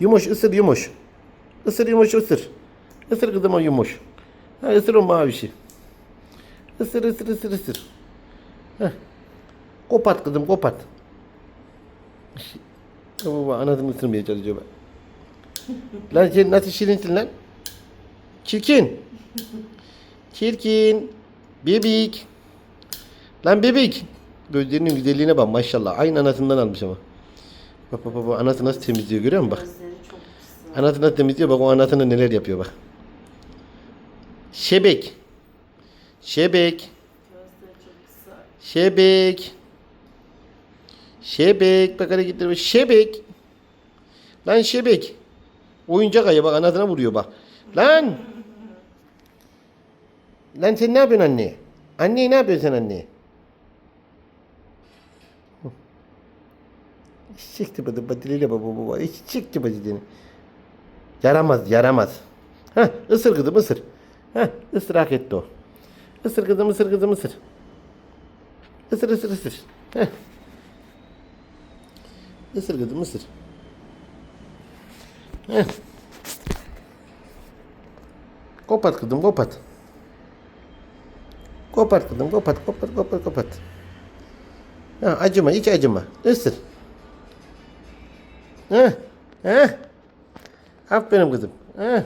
Yumuş ısır yumuş. Isır yumuş ısır. Isır kızım o yumuş. Ha, ısır o mavişi. Isır ısır ısır ısır. Heh. Kopat kızım kopat. Baba anasını ısırmaya çalışıyor bak. lan sen nasıl şirinsin lan? Çirkin. Çirkin. Bebek. Lan bebek. Gözlerinin güzelliğine bak maşallah. Aynı anasından almış ama. Bak bak bak anası nasıl temizliyor görüyor musun bak. Anası nasıl temizliyor bak o anasına neler yapıyor bak. Şebek. Şebek. Şebek. Şebek. Bak hareketleri bak. Şebek. Lan şebek. Oyuncak ayı bak anasına vuruyor bak. Lan. Lan sen ne yapıyorsun anne? Anne ne yapıyorsun sen anne? Çekti bana batırıyla baba baba. Hiç çekti batırını. Yaramaz yaramaz. Heh ısır kızım ısır. Heh ısırak etti o. Isır kızım ısır kızım ısır. Isır ısır ısır. Heh. Isır kızım ısır. Heh. Kopat kızım kopat. Kopat kızım kopat kopat kopat kopat. Ha, acıma hiç acıma. Isır. Heh. Heh. Aferin kızım. Heh.